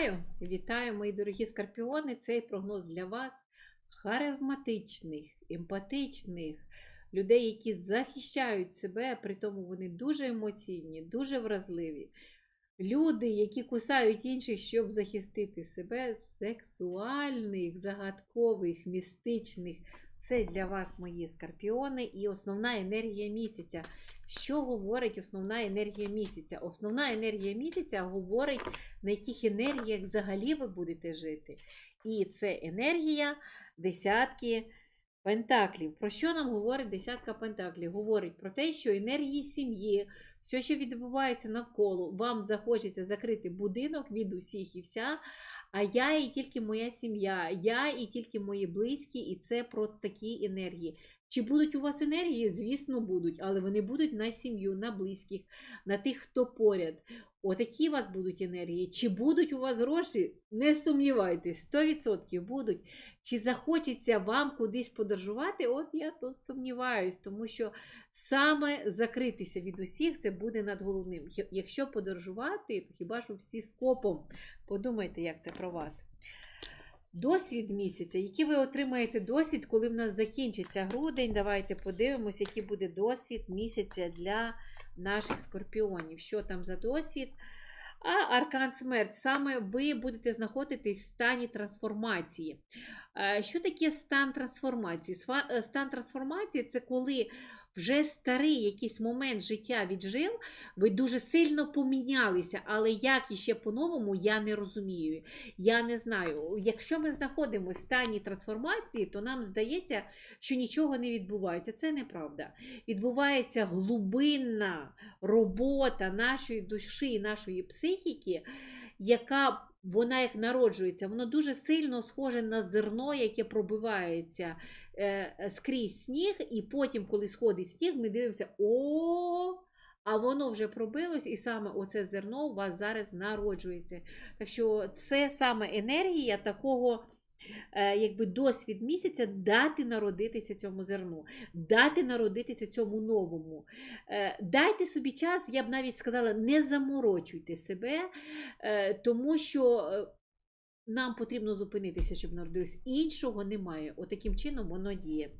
Вітаю, вітаю, мої дорогі скорпіони. Цей прогноз для вас харизматичних, емпатичних людей, які захищають себе, при тому вони дуже емоційні, дуже вразливі. Люди, які кусають інших, щоб захистити себе, сексуальних, загадкових, містичних. Це для вас мої скорпіони і основна енергія місяця. Що говорить основна енергія місяця? Основна енергія місяця говорить, на яких енергіях взагалі ви будете жити. І це енергія десятки пентаклів. Про що нам говорить десятка пентаклів? Говорить про те, що енергії сім'ї, все, що відбувається навколо, вам захочеться закрити будинок від усіх і вся. А я і тільки моя сім'я, я і тільки мої близькі, і це про такі енергії. Чи будуть у вас енергії? Звісно, будуть, але вони будуть на сім'ю, на близьких, на тих, хто поряд. Отакі у вас будуть енергії. Чи будуть у вас гроші? Не сумнівайтесь, 100% будуть. Чи захочеться вам кудись подорожувати? От я тут сумніваюсь, тому що саме закритися від усіх це буде над головним. Якщо подорожувати, то хіба що всі скопом. Подумайте, як це про вас. Досвід місяця, який ви отримаєте досвід, коли в нас закінчиться грудень. Давайте подивимось, який буде досвід місяця для наших скорпіонів. Що там за досвід? А аркан смерть. Саме ви будете знаходитись в стані трансформації. Е, Що таке стан трансформації? Е, Стан трансформації це коли вже старий якийсь момент життя віджив, ви дуже сильно помінялися, але як іще по-новому, я не розумію. Я не знаю. Якщо ми знаходимося в стані трансформації, то нам здається, що нічого не відбувається. Це неправда. Відбувається глибинна робота нашої душі, нашої психіки, яка вона як народжується, воно дуже сильно схоже на зерно, яке пробивається е, скрізь сніг, і потім, коли сходить сніг, ми дивимося, о, а воно вже пробилось, і саме оце зерно у вас зараз народжуєте. Так що це саме енергія такого. Е, Якби досвід місяця дати народитися цьому зерну, дати народитися цьому новому. Е, Дайте собі час, я б навіть сказала, не заморочуйте себе, е, тому що нам потрібно зупинитися, щоб народилось. Іншого немає. Отаким чином воно діє.